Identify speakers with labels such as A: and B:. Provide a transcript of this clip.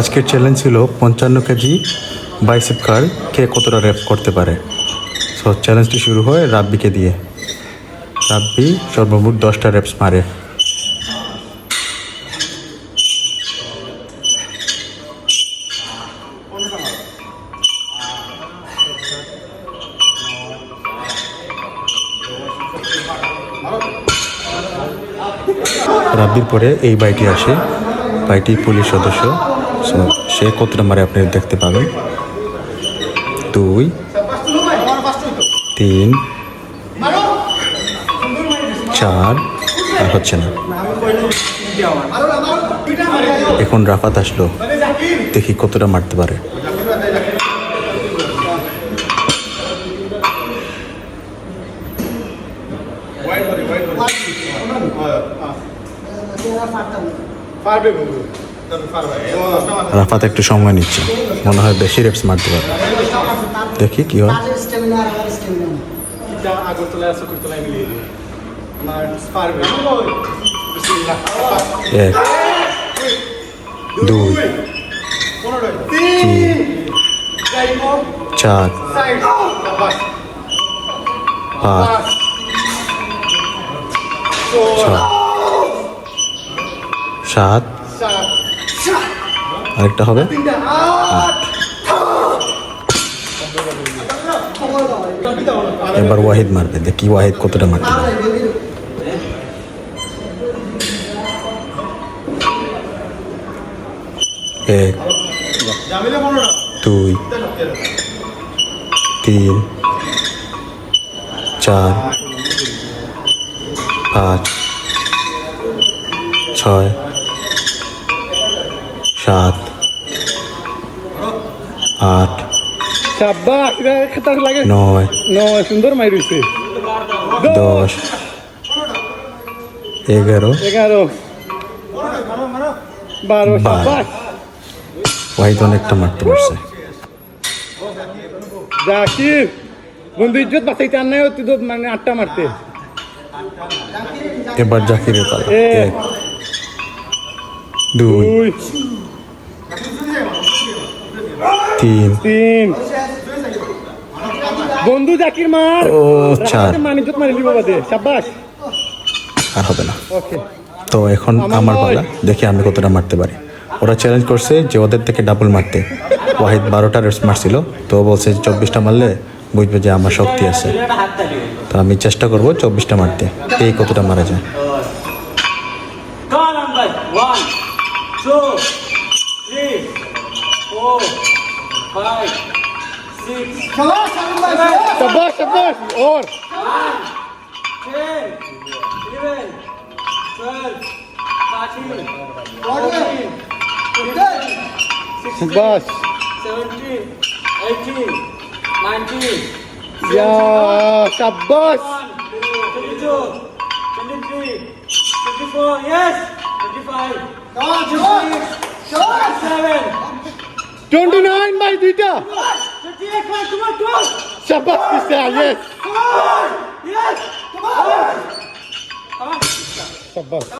A: আজকের চ্যালেঞ্জ ছিল পঞ্চান্ন কেজি বাইসেপ কার কে কতটা র্যাপ করতে পারে সো চ্যালেঞ্জটি শুরু হয় রাব্বিকে দিয়ে রাব্বি সর্বমোট দশটা র্যাপস মারে রাব্বির পরে এই বাইটি আসে বাইটি পুলিশ সদস্য সো সেই কত নাম্বারে আপনি দেখতে পাবেন দুই তিন চার আর হচ্ছে না এখন রাফাত আসলো দেখি কতটা মারতে পারে পারবে রাফাত একটু সময় নিচ্ছে মনে হয় বেশি রেপস মারতে পারবে দেখি কি হয় এক দুই তিন চার পাঁচ ছয় সাত আরেকটা হবে এবার ওয়াহিদ মারবে দেখি ওয়াহিদ কতটা মারবে এক দুই তিন চার পাঁচ ছয় সাত আট নয়
B: নয় সুন্দর মাই রয়েছে
A: দশ এগারো এগারো বারো ওয়াইদ অনেকটা মারতে পারছে
B: জাকির বন্ধু ইজ্জত বাঁচাইতে আর নাই তুই মানে আটটা মারতে
A: এবার জাকিরের পালা এক দুই তিন তিন
B: বন্ধু জাকির মার ও
A: চার মানিজত মারিলি বাবা দে শাবাশ আর হবে না ওকে তো এখন আমার পালা দেখি আমি কতটা মারতে পারি ওরা চ্যালেঞ্জ করছে যে ওদের থেকে ডাবল মারতে ওয়াহিদ বারোটা রেটস মারছিল তো বলছে চব্বিশটা মারলে বুঝবে যে আমার শক্তি আছে তো আমি চেষ্টা করবো চব্বিশটা মারতে এই কতটা মারা যায়
C: five, six, Savaş
B: hanımlar savaş. Savaş savaş.
A: Or. nine,
C: ten, eleven, twelve, thirteen,
B: fourteen, fifteen,
A: sixteen, Savaş.
C: seventeen, eighteen, nineteen,
A: Ya savaş. one,
C: twenty-two, twenty-three, twenty-four, yes, twenty-five,
B: Savaş savaş. twenty-six, Savaş. twenty-seven,
A: 29 by Dita. 38, come on, come on, come on. Shabbat, come yes. Come on, yes, come on. Come on.